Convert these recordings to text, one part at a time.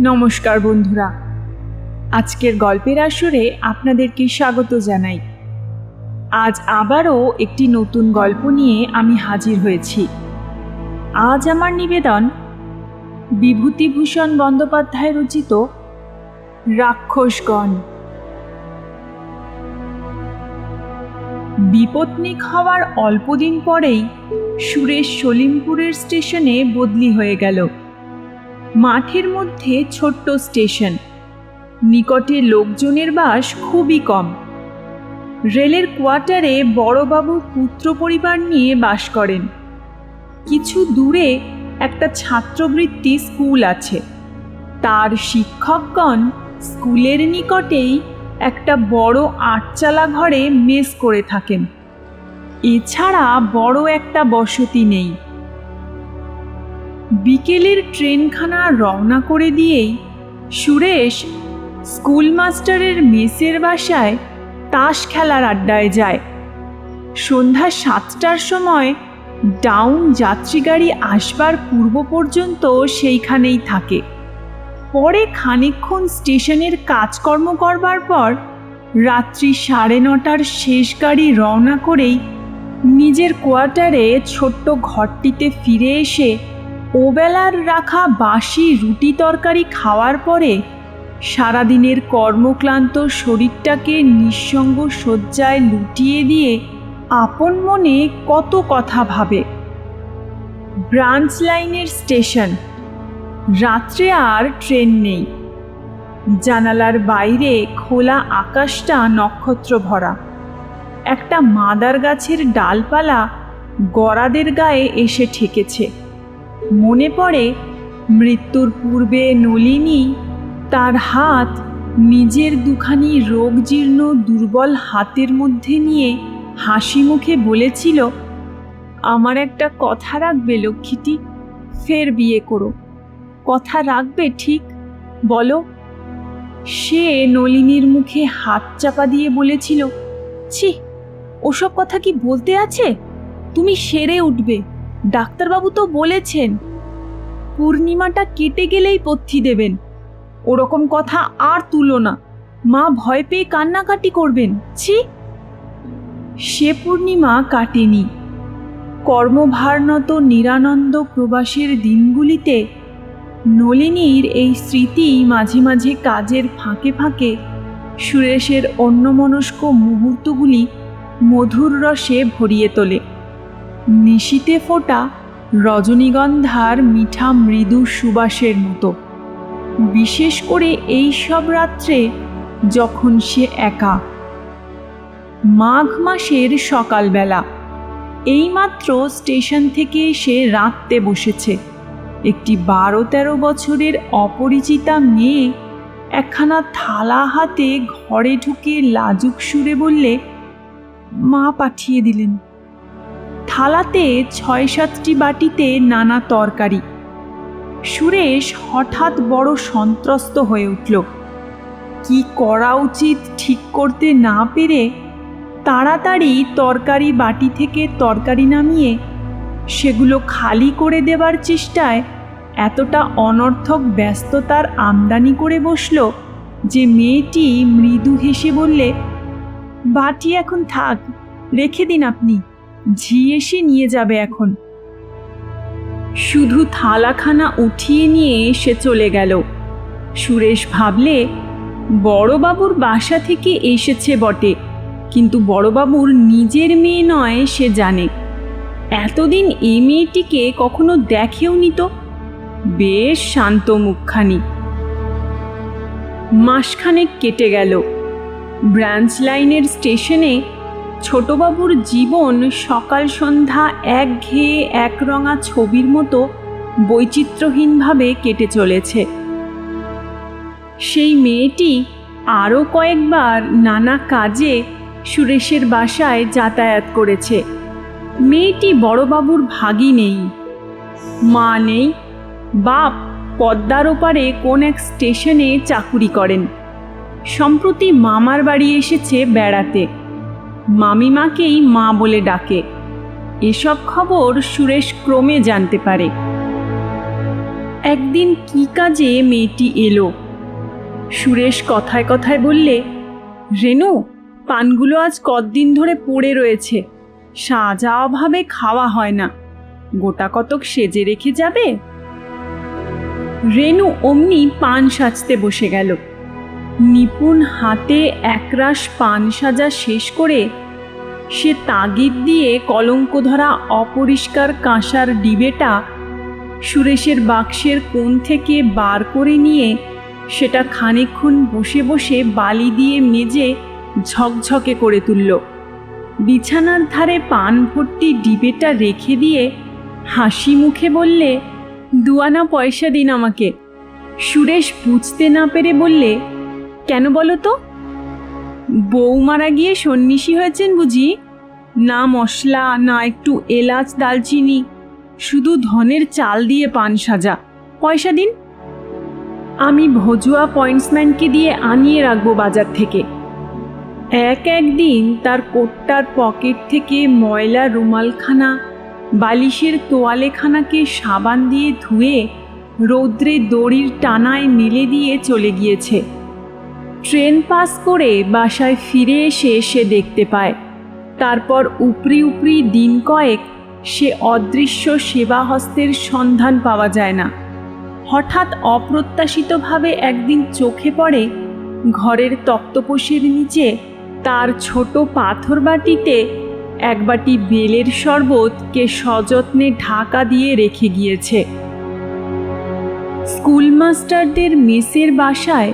নমস্কার বন্ধুরা। আজকের গল্পের আসরে আপনাদেরকে স্বাগত জানাই। আজ আবারও একটি নতুন গল্প নিয়ে আমি হাজির হয়েছি। আজ আমার নিবেদন বিভূতিভূষণ বন্দ্যোপাধ্যায় রচিত রাক্ষসগণ। বিপত্নিক হওয়ার অল্পদিন পরেই সুরেশ সলিমপুরের স্টেশনে বদলি হয়ে গেল। মাঠের মধ্যে ছোট্ট স্টেশন। নিকটে লোকজনের বাস খুবই কম। রেলের কোয়ার্টারে বড়বাবু পুত্র পরিবার নিয়ে বাস করেন। কিছু দূরে একটা ছাত্রবৃত্তি স্কুল আছে। তার শিক্ষকগণ স্কুলের নিকটেই একটা বড় আটচালা ঘরে মেস করে থাকেন। এছাড়া বড় একটা বসতি নেই। বিকেলের ট্রেনখানা রওনা করে দিয়েই সুরেশ স্কুল মাস্টারের মেসের বাসায় তাস খেলার আড্ডায় যায়। সন্ধ্যা সাতটার সময় ডাউন যাত্রীগাড়ি আসবার পূর্ব পর্যন্ত সেইখানেই থাকে। পরে খানিকক্ষণ স্টেশনের কাজকর্ম করবার পর রাত্রি সাড়ে নটার শেষ গাড়ি রওনা করেই নিজের কোয়ার্টারে ছোট্ট ঘরটিতে ফিরে এসে ওবেলার রাখা বাসি রুটি তরকারি খাওয়ার পরে সারাদিনের কর্মক্লান্ত শরীরটাকে নিঃসঙ্গ শয্যায় লুটিয়ে দিয়ে আপন মনে কত কথা ভাবে। ব্রাঞ্চ লাইনের স্টেশন। রাত্রে আর ট্রেন নেই। জানালার বাইরে খোলা আকাশটা নক্ষত্র ভরা। একটা মাদার গাছের ডালপালা গড়াদের গায়ে এসে ঠেকেছে। মনে পড়ে মৃত্যুর পূর্বে নলিনী তার হাত নিজের দুখানি রোগজীর্ণ দুর্বল হাতের মধ্যে নিয়ে হাসি মুখে বলেছিল, আমার একটা কথা রাখবে লক্ষ্মীটি, ফের বিয়ে করো। কথা রাখবে ঠিক, বলো। সে নলিনীর মুখে হাত চাপা দিয়ে বলেছিল, ছি, ওসব কথা কি বলতে আছে? তুমি সেরে উঠবে। ডাক্তারবাবু তো বলেছেন, পূর্ণিমাটা কেটে গেলেই পথ্যি দেবেন। ওরকম কথা আর তুলো না। মা ভয় পেয়ে কান্নাকাটি করবেন। ছি! সে পূর্ণিমা কাটেনি। কর্মভারনত নিরানন্দ প্রবাসের দিনগুলিতে নলিনীর এই স্মৃতি মাঝে মাঝে কাজের ফাঁকে ফাঁকে সুরেশের অন্যমনস্ক মুহূর্তগুলি মধুর রসে ভরিয়ে তোলে। নিশীতে ফোটা রজনীগন্ধার মিঠা মৃদু সুবাসের মতো। বিশেষ করে এই সব রাত্রে যখন সে একা। মাঘ মাসের সকালবেলা। এইমাত্র স্টেশন থেকে সে রাঁধতে বসেছে। একটি বারো তেরো বছরের অপরিচিতা মেয়ে একখানা থালা হাতে ঘরে ঢুকে লাজুক সুরে বললে, মা পাঠিয়ে দিলেন। থালাতে ছয় সাতটি বাটিতে নানা তরকারি। সুরেশ হঠাৎ বড় সন্ত্রস্ত হয়ে উঠল। কি করা উচিত ঠিক করতে না পেরে তাড়াতাড়ি তরকারি বাটি থেকে তরকারি নামিয়ে সেগুলো খালি করে দেবার চেষ্টায় এতটা অনর্থক ব্যস্ততার আমদানি করে বসল যে মেয়েটি মৃদু হেসে বললে, বাটি এখন থাক, রেখে দিন আপনি। ঝি এসে নিয়ে যাবে এখন। শুধু থালাখানা উঠিয়ে নিয়ে সে চলে গেল। সুরেশ ভাবলে, বড়বাবুর বাসা থেকে এসেছে বটে, কিন্তু বড়বাবুর নিজের মেয়ে নয় সে জানে। এতদিন এ মেয়েটিকে কখনো দেখেও নিত বেশ শান্ত মুখখানি। মাসখানেক কেটে গেল। ব্রাঞ্চ লাইনের স্টেশনে ছোটবাবুর জীবন সকাল সন্ধ্যা এক ঘেয়ে একরঙা ছবির মতো বৈচিত্র্যহীনভাবে কেটে চলেছে। সেই মেয়েটি আরও কয়েকবার নানা কাজে সুরেশের বাসায় যাতায়াত করেছে। মেয়েটি বড়বাবুর ভাগই নেই। মা নেই। বাপ পদ্মার ওপারে কোন এক স্টেশনে চাকুরি করেন। সম্প্রতি মামার বাড়ি এসেছে বেড়াতে। মামিমাকেই মা বলে ডাকে। এসব খবর সুরেশ ক্রমে জানতে পারে। একদিন কি কাজে মেয়েটি এলো? সুরেশ কথায় কথায় বললে, রেনু, পানগুলো আজ কতদিন ধরে পড়ে রয়েছে। সাজা অভাবে খাওয়া হয় না। গোটা কতক সেজে রেখে যাবে? রেনু অমনি পান সাজতে বসে গেল। নিপুণ হাতে একরাশ পান সাজা শেষ করে সে তাগিদ দিয়ে কলঙ্ক ধরা অপরিষ্কার কাঁসার ডিবেটা সুরেশের বাক্সের কোণ থেকে বার করে নিয়ে সেটা খানিকক্ষণ বসে বসে বালি দিয়ে মেজে ঝকঝকে করে তুলল। বিছানার ধারে পান ভর্তি ডিবেটা রেখে দিয়ে হাসি মুখে বললে দুয়ানা পয়সা দিন আমাকে। সুরেশ বুঝতে না পেরে বললে কেন বলো তো? বউ মারা গিয়ে সন্ন্যাসী হয়েছেন বুঝি? না মশলা, না একটু এলাচ, দালচিনি, শুধু ধনের চাল দিয়ে পান সাজা। পয়সা দিন। আমি ভজুয়া পয়েন্টসম্যানকে দিয়ে আনিয়ে রাখব বাজার থেকে। এক একদিন তার কোটটার পকেট থেকে ময়লা রুমালখানা, বালিশের তোয়ালেখানাকে সাবান দিয়ে ধুয়ে রৌদ্রে দড়ির টানায় মেলে দিয়ে চলে গিয়েছে। ট্রেন পাস করে বাসায় ফিরে এসে সে দেখতে পায়। তারপর উপরি উপরি দিন কয়েক সে অদৃশ্য সেবা হস্তের সন্ধান পাওয়া যায় না। হঠাৎ অপ্রত্যাশিতভাবে একদিন চোখে পড়ে ঘরের তক্তপোষের নিচে তার ছোট পাথর বাটিতে এক বাটি বেলের শরবতকে সযত্নে ঢাকা দিয়ে রেখে গিয়েছে। স্কুলমাস্টারদের মেসের বাসায়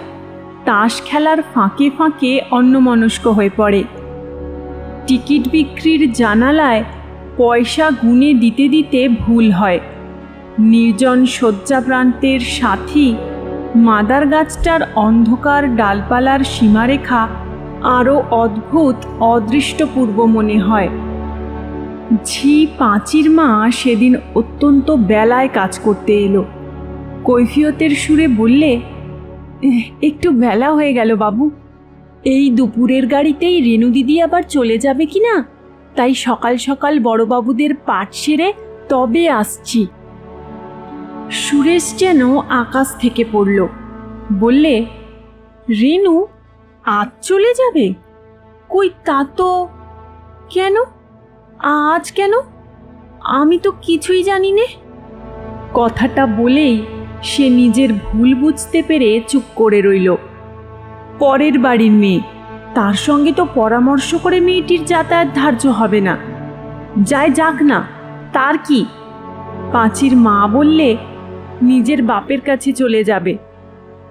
তাস খেলার ফাঁকে ফাঁকে অন্যমনস্ক হয়ে পড়ে। টিকিট বিক্রির জানালায় পয়সা গুনে দিতে দিতে ভুল হয়। নির্জন শয্যাপ্রান্তের সাথী মাদার গাছটার অন্ধকার ডালপালার সীমারেখা আরও অদ্ভুত অদৃষ্টপূর্ব মনে হয়। ঝি পাঁচির মা সেদিন অত্যন্ত বেলায় কাজ করতে এলো। কৈফিয়তের সুরে বললে "এহ, একটু বেলা হয়ে গেল, বাবু। এই দুপুরের গাড়িতেই রেণু দিদি আবার চলে যাবে কি না? তাই সকাল সকাল বড়বাবুদের পাট সেরে তবে আসছি। সুরেশ যেন আকাশ থেকে পড়ল। বললে, রেণু, আজ চলে যাবে? কই তা তো কেন? আজ কেন? আমি তো কিছুই জানি নে। কথাটা বলেই সে নিজের ভুল বুঝতে পেরে চুপ করে রইল। পরের বাড়ির মেয়ে। তার সঙ্গে তো পরামর্শ করে মেয়েটির যাতায়াত ধার্য হবে না। যায় যাক না, তার কি? পাঁচির মা বললে, নিজের বাপের কাছে চলে যাবে।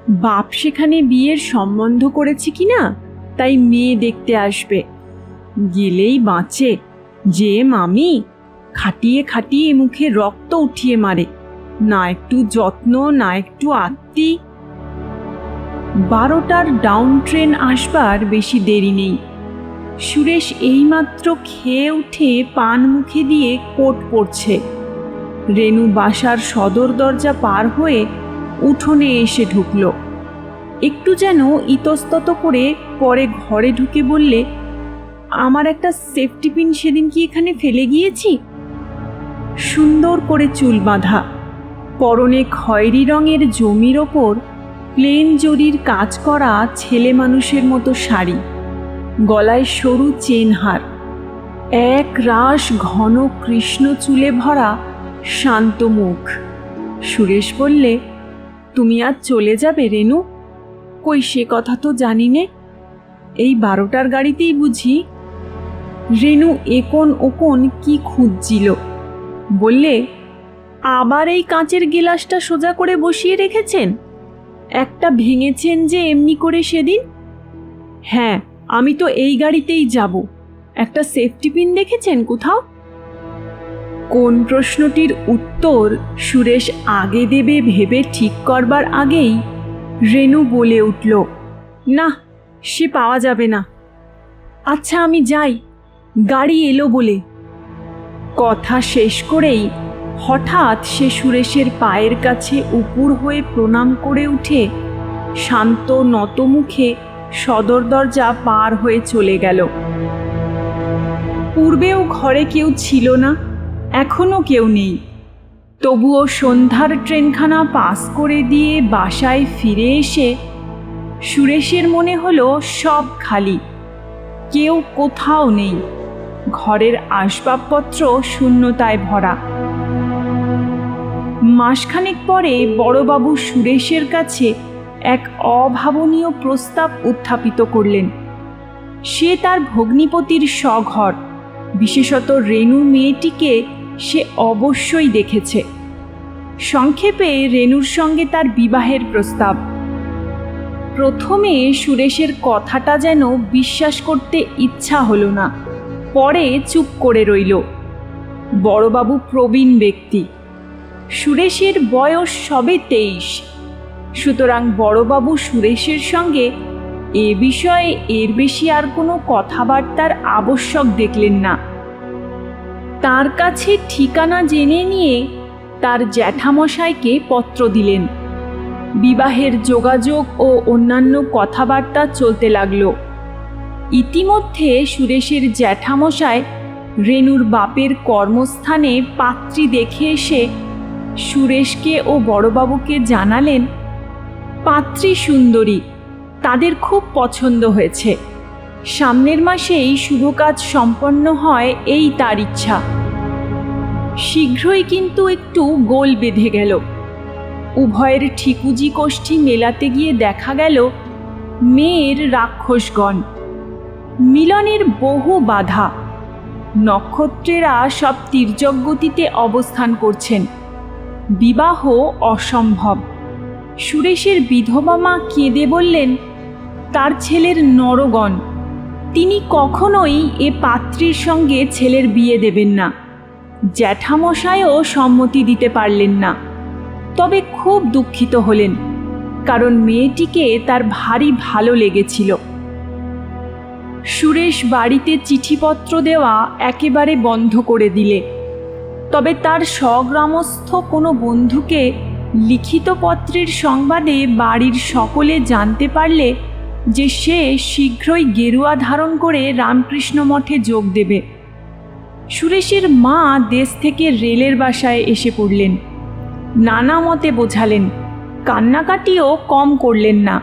বাপ সেখানে বিয়ের সম্বন্ধ করেছে কি না, তাই মেয়ে দেখতে আসবে। গেলেই বাঁচে। যে মামি, খাটিয়ে খাটিয়ে মুখে রক্ত উঠিয়ে মারে। না একটু যত্ন, না একটু আত্মি। বারোটার ডাউন ট্রেন আসবার বেশি দেরি নেই। সুরেশ এইমাত্র খেয়ে উঠে পান মুখে দিয়ে কোট পড়ছে রেনু বাসার সদর দরজা পার হয়ে উঠোনে এসে ঢুকল। একটু যেন ইতস্তত করে পরে ঘরে ঢুকে বললে, আমার একটা সেফটি পিন সেদিন কি এখানে ফেলে গিয়েছি? সুন্দর করে চুল বাঁধা। পরনে খয়েরি রঙের জমির ওপর প্লেন জরির কাজ করা ছেলে মানুষের মতো শাড়ি, গলায় সরু চেনহার এক রাস ঘন কৃষ্ণ চুলে ভরা শান্ত মুখ। সুরেশ বললে, তুমি আজ চলে যাবে রেনু? কই সে কথা তো জানি নে। এই বারোটার গাড়িতেই বুঝি রেনু একন ওকন কি খুঁজছিল। বললে আবার এই কাঁচের গিলাসটা সোজা করে বসিয়ে রেখেছেন? একটা ভেঙেছেন যে এমনি করে সেদিন? হ্যাঁ আমি তো এই গাড়িতেই যাব। একটা সেফটি পিন দেখেছেন কোথাও? কোন প্রশ্নটির উত্তর সুরেশ আগে দেবে ভেবে ঠিক করবার আগেই রেনু বলে উঠল, না, সে পাওয়া যাবে না। আচ্ছা আমি যাই। গাড়ি এলো বলে। কথা শেষ করেই হঠাৎ সে সুরেশের পায়ের কাছে উপুর হয়ে প্রণাম করে উঠে শান্ত নতমুখে সদর দরজা পার হয়ে চলে গেল। পূর্বেও ঘরে কেউ ছিল না, এখনও কেউ নেই। তবুও সন্ধ্যার ট্রেনখানা পাস করে দিয়ে বাসায় ফিরে এসে সুরেশের মনে হলো সব খালি, কেউ কোথাও নেই। ঘরের আসবাবপত্র শূন্যতায় ভরা। মাসখানেক পরে বড়বাবু সুরেশের কাছে এক অভাবনীয় প্রস্তাব উত্থাপিত করলেন। সে তার ভগ্নিপতির স্বঘর, বিশেষত রেণু মেয়েটিকে সে অবশ্যই দেখেছে। সংক্ষেপে রেণুর সঙ্গে তার বিবাহের প্রস্তাব। প্রথমে সুরেশের কথাটা যেন বিশ্বাস করতে ইচ্ছা হলো না, পরে চুপ করে রইল। বড়বাবু প্রবীণ ব্যক্তি। সুরেশের বয়স সবে তেইশ। সুতরাং বড়বাবু সুরেশের সঙ্গে এ বিষয়ে এর বেশি আর কোনো কথাবার্তার আবশ্যক দেখলেন না। তার কাছে ঠিকানা জেনে নিয়ে তার জ্যাঠামশাইকে পত্র দিলেন। বিবাহের যোগাযোগ ও অন্যান্য কথাবার্তা চলতে লাগল। ইতিমধ্যে সুরেশের জ্যাঠামশাই রেনুর বাপের কর্মস্থানে পাত্রী দেখে এসে সুরেশকে ও বড়বাবুকে জানালেন, পাত্রী সুন্দরী, তাদের খুব পছন্দ হয়েছে। সামনের মাসেই শুভ কাজ সম্পন্ন হয় এই তার ইচ্ছা। শীঘ্রই কিন্তু একটু গোল বেঁধে গেল। উভয়ের ঠিকুজি কোষ্ঠী মেলাতে গিয়ে দেখা গেল মেয়ের রাক্ষসগণ। মিলনের বহু বাধা। নক্ষত্রেরা সব তির্যক গতিতে অবস্থান করছেন। বিবাহ অসম্ভব। সুরেশের বিধবা মা কেঁদে বললেন, তার ছেলের নরগণ, তিনি কখনোই এ পাত্রীর সঙ্গে ছেলের বিয়ে দেবেন না। জ্যাঠামশায়ও সম্মতি দিতে পারলেন না। তবে খুব দুঃখিত হলেন, কারণ মেয়েটিকে তার ভারী ভালো লেগেছিল। সুরেশ বাড়িতে চিঠিপত্র দেওয়া একেবারে বন্ধ করে দিলে। তবে তার স্বগ্রামস্থ কোনো বন্ধুকে লিখিত পত্রের সংবাদে বাড়ির সকলে জানতে পারলে যে সে শীঘ্রই গেরুয়া ধারণ করে রামকৃষ্ণ মঠে যোগ দেবে। সুরেশের মা দেশ থেকে রেলের বাসায় এসে পড়লেন। নানা মতে বোঝালেন, কান্নাকাটিও কম করলেন না।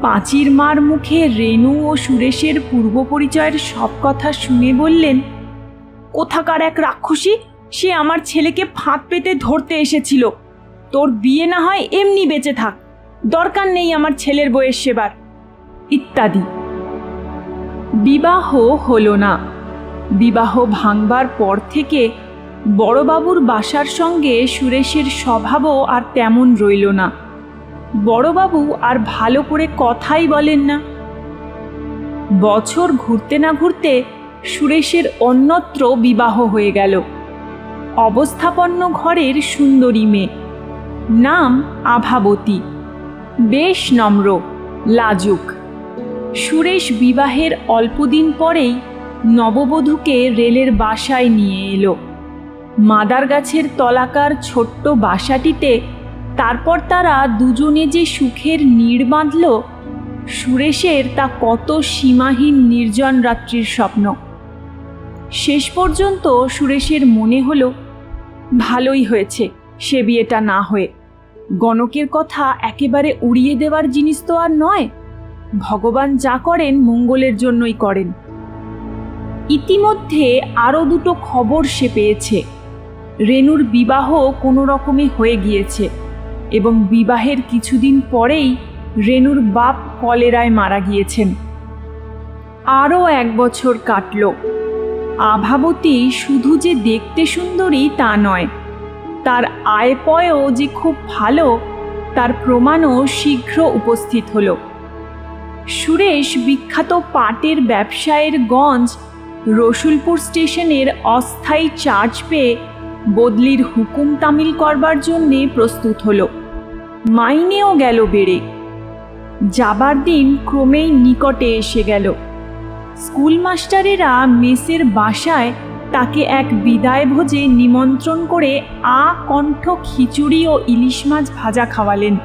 পাঁচির মার মুখে রেণু ও সুরেশের পূর্ব পরিচয়ের সব কথা শুনে বললেন, কোথাকার এক রাক্ষসী? সে আমার ছেলেকে ফাঁদ পেতে ধরতে এসেছিল। তোর বিয়ে না হয় এমনি বেঁচে থাক। দরকার নেই আমার ছেলের বয়স সেবার। ইত্যাদি। বিবাহ হলো না। বিবাহ ভাঙবার পর থেকে বড়বাবুর বাসার সঙ্গে সুরেশের স্বভাবও আর তেমন রইল না। বড়বাবু আর ভালো করে কথাই বলেন না। বছর ঘুরতে না ঘুরতে সুরেশের অন্যত্র বিবাহ হয়ে গেল। অবস্থাপন্ন ঘরের সুন্দরী মেয়ে। নাম আভাবতী। বেশ নম্র, লাজুক। সুরেশ বিবাহের অল্পদিন পরেই নববধূকে রেলের বাসায় নিয়ে এলো। মাদার গাছের তলাকার ছোট্ট বাসাটিতে তারপর তারা দুজনে যে সুখের নীড় বাঁধল, সুরেশের তা কত সীমাহীন নির্জন রাত্রির স্বপ্ন। শেষ পর্যন্ত সুরেশের মনে হলো ভালোই হয়েছে, সে বিয়েটা না হয়ে। গণকের কথা একেবারে উড়িয়ে দেওয়ার জিনিস তো আর নয়। ভগবান যা করেন মঙ্গলের জন্যই করেন। ইতিমধ্যে আরও দুটো খবর সে পেয়েছে। রেনুর বিবাহ কোনো রকমে হয়ে গিয়েছে এবং বিবাহের কিছুদিন পরেই রেনুর বাপ কলেরায় মারা গিয়েছেন। আরও এক বছর কাটল। আভাবতী শুধু যে দেখতে সুন্দরী তা নয়, তার আয় পয়ও যে খুব ভালো, তার প্রমাণও শীঘ্র উপস্থিত হল। সুরেশ বিখ্যাত পাটের ব্যবসায়ের গঞ্জ রসুলপুর স্টেশনের অস্থায়ী চার্জ পেয়ে বদলির হুকুম তামিল করবার জন্যে প্রস্তুত হল। মাইনেও গেল বেড়ে। যাবার দিন ক্রমেই নিকটে এসে গেল। স্কুল মাস্টারেরা মেসের বাসায় তাকে এক বিদায় ভোজে নিমন্ত্রণ করে আ কণ্ঠ খিচুড়ি ও ইলিশ মাছ ভাজা খাওয়ালেন।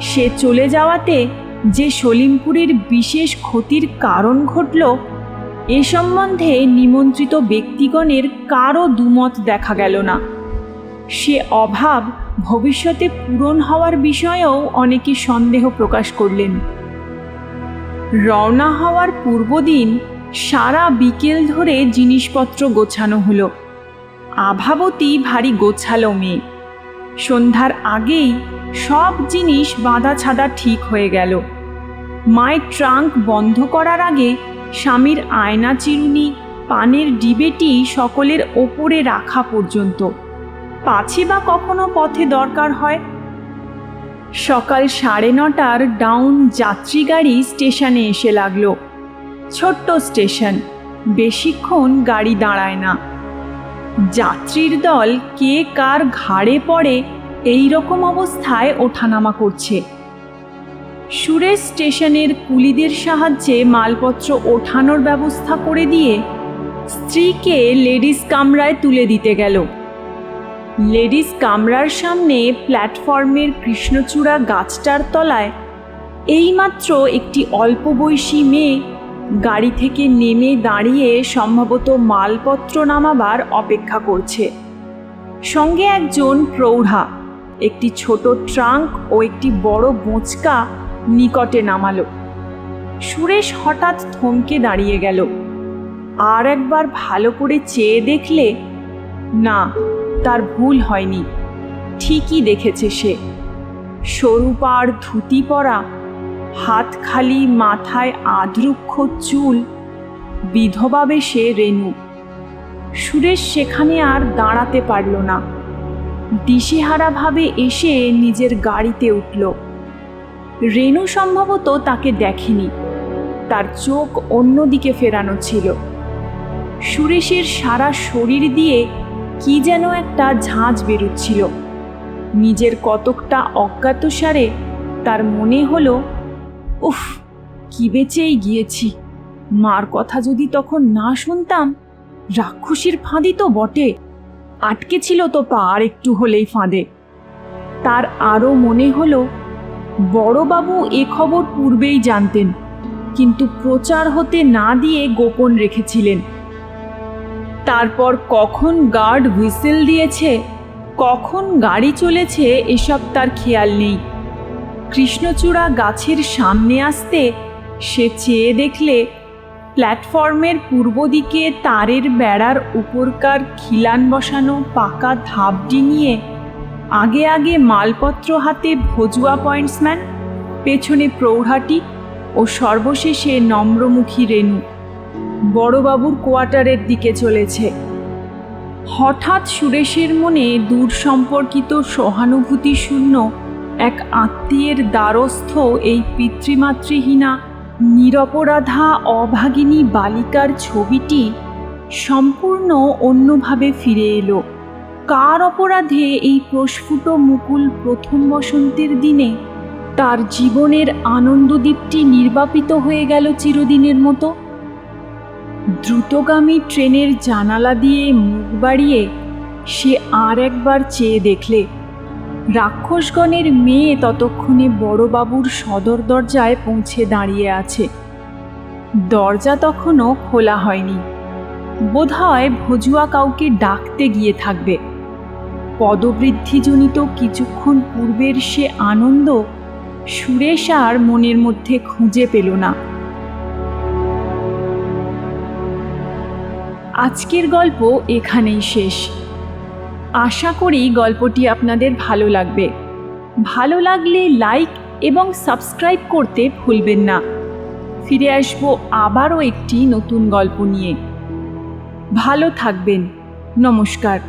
সে চলে যাওয়াতে যে সলিমপুরের বিশেষ ক্ষতির কারণ ঘটল, এ সম্বন্ধে নিমন্ত্রিত ব্যক্তিগণের কারও দুমত দেখা গেল না। সে অভাব ভবিষ্যতে পূরণ হওয়ার বিষয়েও অনেকে সন্দেহ প্রকাশ করলেন। রওনা হওয়ার পূর্বদিন সারা বিকেল ধরে জিনিসপত্র গোছানো হলো। আভাবতী ভারী গোছালো মেয়ে। সন্ধ্যার আগেই সব জিনিস বাঁধা ছাদা ঠিক হয়ে গেল। মায়ের ট্রাঙ্ক বন্ধ করার আগে স্বামীর আয়না চিরুনি, পানের ডিবেটি সকলের ওপরে রাখা পর্যন্ত। পাছে বা কখনো পথে দরকার হয় সকাল সাড়ে নটার ডাউন যাত্রী গাড়ি স্টেশনে এসে লাগল। ছোট্ট স্টেশন, বেশিক্ষণ গাড়ি দাঁড়ায় না। যাত্রীর দল কে কার ঘাড়ে পড়ে এই রকম অবস্থায় ওঠানামা করছে। সুরেশ স্টেশনের কুলিদের সাহায্যে মালপত্র ওঠানোর ব্যবস্থা করে দিয়ে স্ত্রীকে লেডিস কামরায় তুলে দিতে গেল। লেডিস কামরার সামনে প্ল্যাটফর্মের কৃষ্ণচূড়া গাছটার তলায় এইমাত্র একটি অল্প বয়সী মেয়ে গাড়ি থেকে নেমে দাঁড়িয়ে সম্ভবত মালপত্র নামাবার অপেক্ষা করছে। সঙ্গে একজন প্রৌঢ়া, একটি ছোট ট্রাঙ্ক ও একটি বড় বোঁচকা নিকটে নামালো। সুরেশ হঠাৎ থমকে দাঁড়িয়ে গেল। আর একবার ভালো করে চেয়ে দেখলে, না তার ভুল হয়নি। ঠিকই দেখেছে সে। সরু পাড় ধুতি পরা, হাত খালি মাথায় আদ্রুক্ষ চুল, বিধবা বেশে রেণু। সুরেশ সেখানে আর দাঁড়াতে পারল না। দিশেহারাভাবে এসে নিজের গাড়িতে উঠল। রেণু সম্ভবত তাকে দেখেনি। তার চোখ অন্যদিকে ফেরানো ছিল। সুরেশের সারা শরীর দিয়ে কি যেন একটা ঝাঁঝ বেরুচ্ছিল। নিজের কতকটা অজ্ঞাতসারে তার মনে হলো, উফ, কি বেঁচেই গিয়েছি। মার কথা যদি তখন না শুনতাম, রাক্ষসীর ফাঁদি তো বটে। আটকে ছিল তো পা আর একটু হলেই ফাঁদে। তার আরও মনে হলো, বড়বাবু এ খবর পূর্বেই জানতেন, কিন্তু প্রচার হতে না দিয়ে গোপন রেখেছিলেন। তারপর কখন গার্ড হুইসেল দিয়েছে? কখন গাড়ি চলেছে? এসব তার খেয়াল নেই। কৃষ্ণচূড়া গাছের সামনে আসতে সে চেয়ে দেখলে, প্ল্যাটফর্মের পূর্ব দিকে তারের বেড়ার উপরকার খিলান বসানো পাকা ধাপ ডিঙিয়ে আগে আগে মালপত্র হাতে ভজুয়া পয়েন্টসম্যান, পেছনে প্রৌঢ়াটি ও সর্বশেষে নম্রমুখী রেণু। বড়বাবুর কোয়ার্টারের দিকে চলেছে। হঠাৎ সুরেশের মনে দূর সম্পর্কিত সহানুভূতি শূন্য এক আত্মীয়ের দ্বারস্থ এই পিতৃমাতৃহীনা নিরপরাধা অভাগিনী বালিকার ছবিটি সম্পূর্ণ অন্যভাবে ফিরে এলো। কার অপরাধে এই প্রস্ফুট মুকুল প্রথম বসন্তের দিনে তার জীবনের আনন্দদ্বীপটি নির্বাপিত হয়ে গেল চিরদিনের মতো? দ্রুতগামী ট্রেনের জানালা দিয়ে মুখ বাড়িয়ে সে আর একবার চেয়ে দেখলে, রাক্ষসগণের মেয়ে ততক্ষণে বড়বাবুর সদর দরজায় পৌঁছে দাঁড়িয়ে আছে। দরজা তখনও খোলা হয়নি। বোধহয় ভজুয়া কাউকে ডাকতে গিয়ে থাকবে। পদবৃদ্ধিজনিত কিছুক্ষণ পূর্বের সে আনন্দ সুরেশ আর মনের মধ্যে খুঁজে পেল না। আজকের গল্প এখানেই শেষ। আশা করি গল্পটি আপনাদের ভালো লাগবে। ভালো লাগলে লাইক এবং সাবস্ক্রাইব করতে ভুলবেন না। ফিরে আসব আবারও একটি নতুন গল্প নিয়ে। ভালো থাকবেন। নমস্কার।